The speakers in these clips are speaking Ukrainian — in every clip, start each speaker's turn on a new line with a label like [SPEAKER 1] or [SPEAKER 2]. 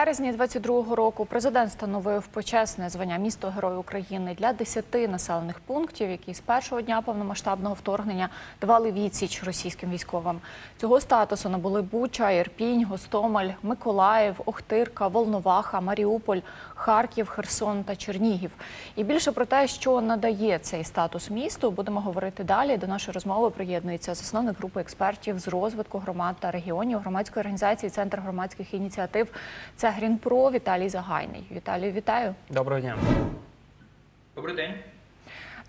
[SPEAKER 1] березні 22-го року президент встановив почесне звання місто Герой України для 10 населених пунктів, які з першого дня повномасштабного вторгнення давали відсіч російським військовим. Цього статусу набули Буча, Ірпінь, Гостомель, Миколаїв, Охтирка, Волноваха, Маріуполь, Харків, Херсон та Чернігів. І більше про те, що надає цей статус місту, будемо говорити далі. До нашої розмови приєднується засновник групи експертів з розвитку громад та регіонів громадської організації Центр громадських ініціатив. Це Грінпро Віталій Загайний. Віталію, вітаю.
[SPEAKER 2] Доброго дня.
[SPEAKER 3] Добрий день.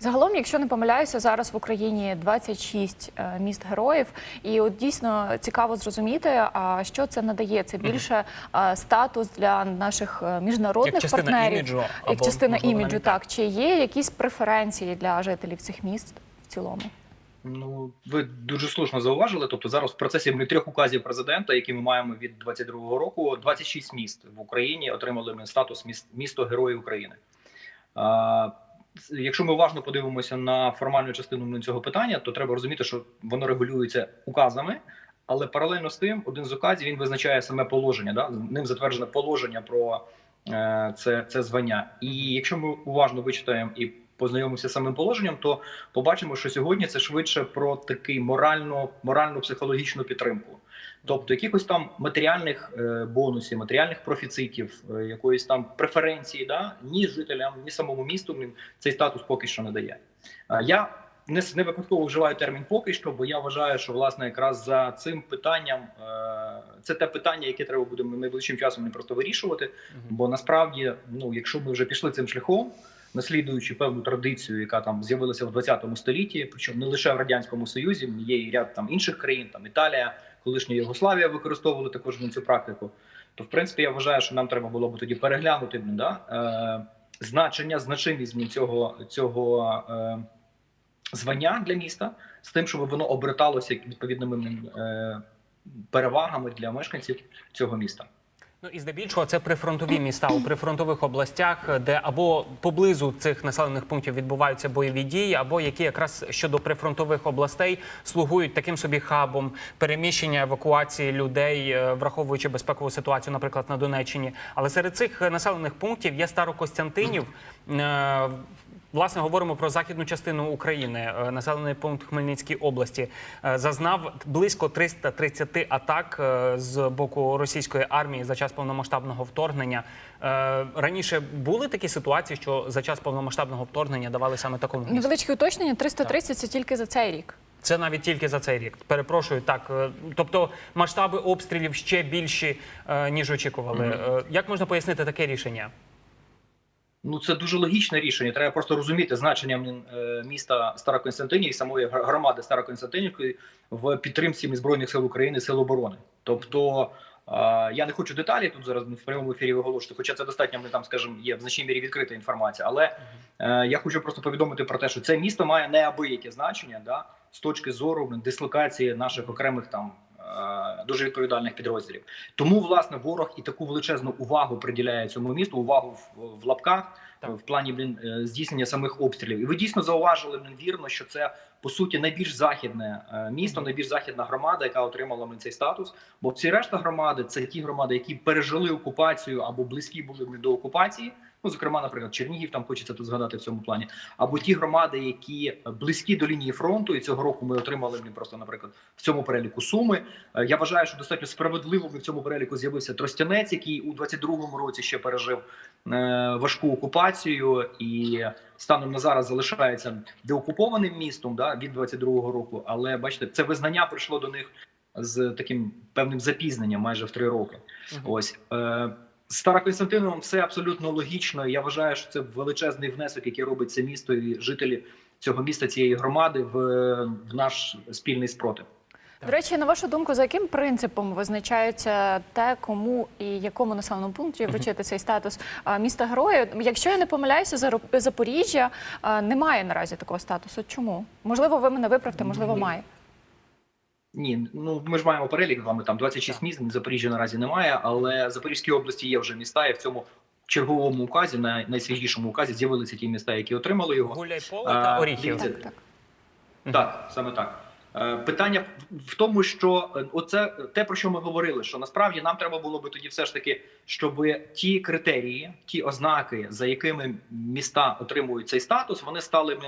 [SPEAKER 1] Загалом, якщо не помиляюся, зараз в Україні 26 е, міст героїв, і от дійсно цікаво зрозуміти, а що це надає. Це більше е, статус для наших е, міжнародних
[SPEAKER 2] Як частина
[SPEAKER 1] партнерів,
[SPEAKER 2] іміджу,
[SPEAKER 1] як
[SPEAKER 2] або,
[SPEAKER 1] частина
[SPEAKER 2] можливо,
[SPEAKER 1] іміджу. Так чи є якісь преференції для жителів цих міст в цілому?
[SPEAKER 3] Ну ви дуже слушно зауважили. Тобто зараз в процесі трьох указів президента, які ми маємо від 22-го року, 26 міст в Україні отримали ми статус міст, місто Герої України. А, Якщо ми уважно подивимося на формальну частину цього питання, то треба розуміти, що воно регулюється указами, але паралельно з тим, один з указів він визначає саме положення. Да? Ним затверджене положення про е, це, це звання. І якщо ми уважно вичитаємо і познайомимося з самим положенням, то побачимо, що сьогодні це швидше про такий морально моральну психологічну підтримку. Тобто якихось там матеріальних е, бонусів, матеріальних профіцитів, е, якоїсь там преференції, да ні жителям, ні самому місту цей статус поки що не дає. Е, я не, не випадково вживаю термін поки що, бо я вважаю, що власне якраз за цим питанням це те питання, яке треба буде найближчим часом не просто вирішувати. Бо насправді, ну якщо ми вже пішли цим шляхом, наслідуючи певну традицію, яка там з'явилася в 20 столітті, причому не лише в радянському союзі, є і ряд там інших країн, там Італія, колишня Югославія використовували також ну, цю практику. То в принципі я вважаю, що нам треба було б тоді переглянути блін, да, е, значення, значимість цього, цього е, звання для міста з тим, щоб воно оберталося відповідними е, перевагами для мешканців цього міста.
[SPEAKER 2] Ну і здебільшого це прифронтові міста у прифронтових областях, де або поблизу цих населених пунктів відбуваються бойові дії, або які якраз щодо прифронтових областей слугують таким собі хабом переміщення евакуації людей, е, враховуючи безпекову ситуацію, наприклад, на Донеччині. Але серед цих е, населених пунктів є Старокостянтинів. Власне, говоримо про західну частину України. Е, Населений пункт Хмельницькій області е, зазнав близько 330 атак е, з боку російської армії за час повномасштабного вторгнення. Раніше були такі ситуації, що за час повномасштабного вторгнення давали саме такому?
[SPEAKER 1] Невеличке уточнення: 330 – це тільки за цей рік.
[SPEAKER 2] Це навіть тільки за цей рік. Перепрошую, так. Тобто масштаби обстрілів ще більші, ніж очікували. Е, Як можна пояснити таке рішення?
[SPEAKER 3] Ну, це дуже логічне рішення. Треба просто розуміти значення е, міста Староконстантинів і самої громади Староконстантинівки в підтримці збройних сил України, сил оборони. Тобто я не хочу деталі тут зараз в прямому ефірі виголошувати, хоча це достатньо ми там, скажімо, є в значній мірі відкрита інформація. Але е, я хочу просто повідомити про те, що це місто має неабияке значення да, з точки зору дислокації наших окремих там. Е, Дуже відповідальних підрозділів, тому власне ворог і таку величезну увагу приділяє цьому місту, увагу в, в лапках
[SPEAKER 2] Так.
[SPEAKER 3] в плані блін е, здійснення самих обстрілів. І ви дійсно зауважили блін, вірно, що це по суті найбільш західне е, місто, найбільш західна громада, яка отримала блін, цей статус. Бо всі решта громади це ті громади, які пережили окупацію або близькі були блін, до окупації. Ну, зокрема, наприклад, Чернігів, там хочеться тут згадати в цьому плані, або ті громади, які близькі до лінії фронту, і цього року ми отримали блін, просто, наприклад, в цьому переліку суми. Е, Я вважаю, що достатньо справедливо в цьому переліку з'явився Тростянець, який у 22-му році ще пережив е, важку окупацію і станом на зараз залишається деокупованим містом да, від 22-го року. Але бачите, це визнання прийшло до них з таким певним запізненням, майже в три роки. Ось е, з Староконстантиновим все абсолютно логічно. Я вважаю, що це величезний внесок, який робить це місто і жителі цього міста, цієї громади в, в наш спільний спротив.
[SPEAKER 1] До речі, на вашу думку, за яким принципом визначається те, кому і якому населеному пункті вручити цей статус міста героя? Якщо я не помиляюся, Запоріжжя а, не має наразі такого статусу. Чому? Можливо, ви мене виправте, можливо, має.
[SPEAKER 3] Ні, ну ми ж маємо перелік з вами там 26 міст. Запоріжжя наразі немає, але в Запорізькій області є вже міста, і в цьому черговому указі, на найсвіжішому указі, з'явилися ті міста, які отримали його. Гуляйполе
[SPEAKER 2] та Оріхів.
[SPEAKER 1] Так, так.
[SPEAKER 3] Так, саме так. Е, Питання в- тому, що е, оце те, про що ми говорили, що насправді нам треба було би тоді все ж таки, щоб ті критерії, ті ознаки, за якими міста отримують цей статус, вони стали,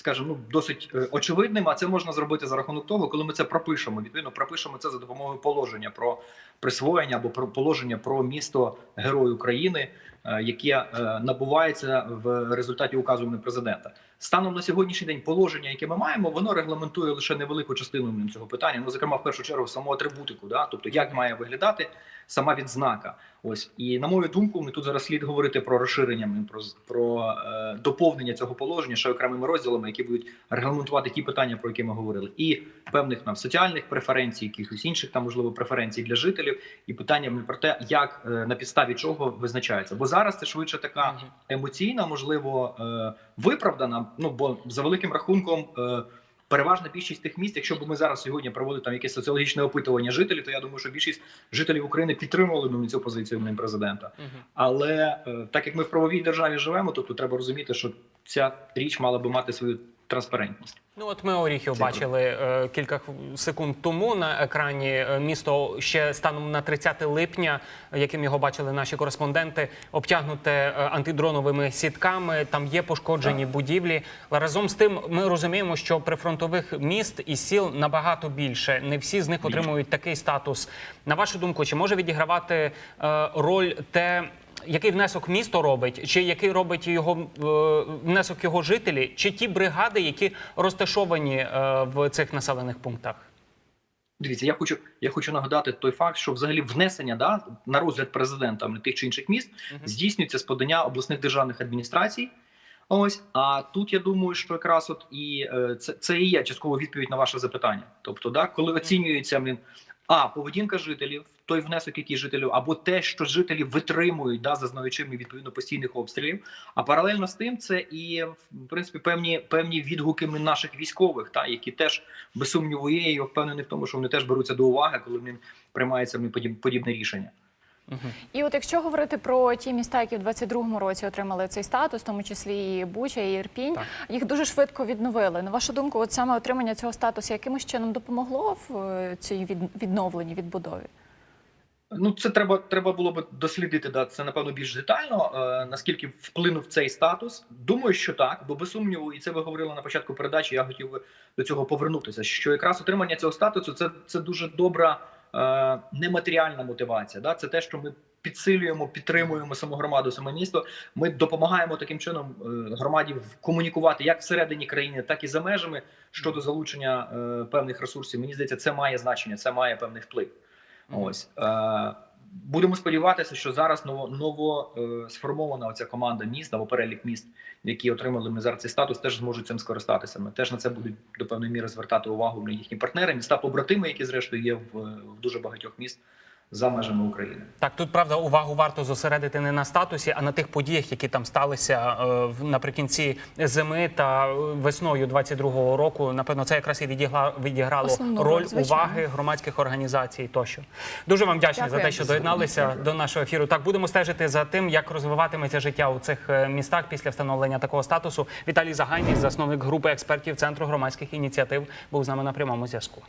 [SPEAKER 3] скажімо, ну досить е, очевидними. А це можна зробити за рахунок того, коли ми це пропишемо. Відповідно, пропишемо це за допомогою положення про присвоєння або про положення про місто Герой України, е, яке е, набувається в результаті указу президента. Станом на сьогоднішній день положення, яке ми маємо, воно регламентує лише невелику частину цього питання. Ну, зокрема, в першу чергу, саму атрибутику, да? тобто як має виглядати сама відзнака. Ось і на мою думку, ми тут зараз слід говорити про розширення, про, про е, доповнення цього положення ще окремими розділами, які будуть регламентувати ті питання, про які ми говорили, і певних там соціальних преференцій, якихось інших там можливо преференцій для жителів, і питання про те, як е, на підставі чого визначається. Бо зараз це швидше така емоційна, можливо, е, виправдана. Ну бо за великим рахунком. Е, Переважна більшість тих міст, якщо б ми зараз сьогодні проводили там якесь соціологічне опитування жителів, то я думаю, що більшість жителів України підтримували б цю позицію президента. Але так як ми в правовій державі живемо, тобто треба розуміти, що ця річ мала би мати свою транспарентність.
[SPEAKER 2] Ну от ми оріхів бачили е, кілька секунд тому на екрані. Е, Місто ще станом на 30 липня, яким його бачили наші кореспонденти, обтягнуте е, антидроновими сітками. Там є пошкоджені будівлі. Але разом з тим, ми розуміємо, що прифронтових міст і сіл набагато більше. Не всі з них отримують такий статус. На вашу думку, чи може відігравати е, роль те? Який внесок місто робить, чи який робить його е, внесок його жителі, чи ті бригади, які розташовані е, в цих населених пунктах?
[SPEAKER 3] Дивіться, я хочу, я хочу нагадати той факт, що взагалі внесення да, на розгляд президента тих чи інших міст
[SPEAKER 2] Мгм.
[SPEAKER 3] здійснюється з подання обласних державних адміністрацій. Ось а тут я думаю, що якраз от і е, це, це і є частково відповідь на ваше запитання. Тобто, да, коли оцінюється блін, а поведінка жителів, той внесок, який жителів, або те, що жителі витримують, да, зазнаючи відповідно постійних обстрілів. А паралельно з тим, це і в принципі певні певні відгуки наших військових, та які теж без сумніву є. І я впевнений в тому, що вони теж беруться до уваги, коли ним приймається блін, подіб- подібне рішення.
[SPEAKER 1] І от якщо говорити про ті міста, які в 22-му році отримали цей статус, в тому числі і Буча, і Ірпінь,
[SPEAKER 2] Так.
[SPEAKER 1] їх дуже швидко відновили. На вашу думку, от саме отримання цього статусу якимось чином допомогло в е, цій від- відновленні, відбудові?
[SPEAKER 3] Ну, це треба треба було б дослідити. Да, це напевно більш детально. Е, наскільки вплинув цей статус? Думаю, що так, бо без сумніву, і це ви говорили на початку передачі. Я хотів би до цього повернутися. Що якраз отримання цього статусу це, це дуже добра е, нематеріальна мотивація. Да? Це те, що ми підсилюємо, підтримуємо саму громаду, саме місто. Ми допомагаємо таким чином е, громаді комунікувати як всередині країни, так і за межами щодо залучення е, певних ресурсів. Мені здається, це має значення, це має певний вплив. Ось. Е, будемо сподіватися, що зараз ново, ново е, сформована оця команда міст або перелік міст, які отримали ми зараз цей статус, теж зможуть цим скористатися. Ми теж на це будуть до певної міри звертати увагу на їхні партнери, міста побратими, які зрештою є в, в дуже багатьох міст за межами України.
[SPEAKER 2] Так, тут правда увагу варто зосередити не на статусі, а на тих подіях, які там сталися е, в- наприкінці зими та весною 22-го року. Напевно, це якраз і відігла, відіграло
[SPEAKER 1] Основну
[SPEAKER 2] роль
[SPEAKER 1] звичайно.
[SPEAKER 2] уваги громадських організацій. Тощо дуже вам вдячний за те, що доєдналися
[SPEAKER 3] Дякую.
[SPEAKER 2] до нашого ефіру. Так будемо стежити за тим, як розвиватиметься життя у цих е, містах після встановлення такого статусу. Віталій Загайний, засновник групи експертів Центру громадських ініціатив, був з нами на прямому зв'язку.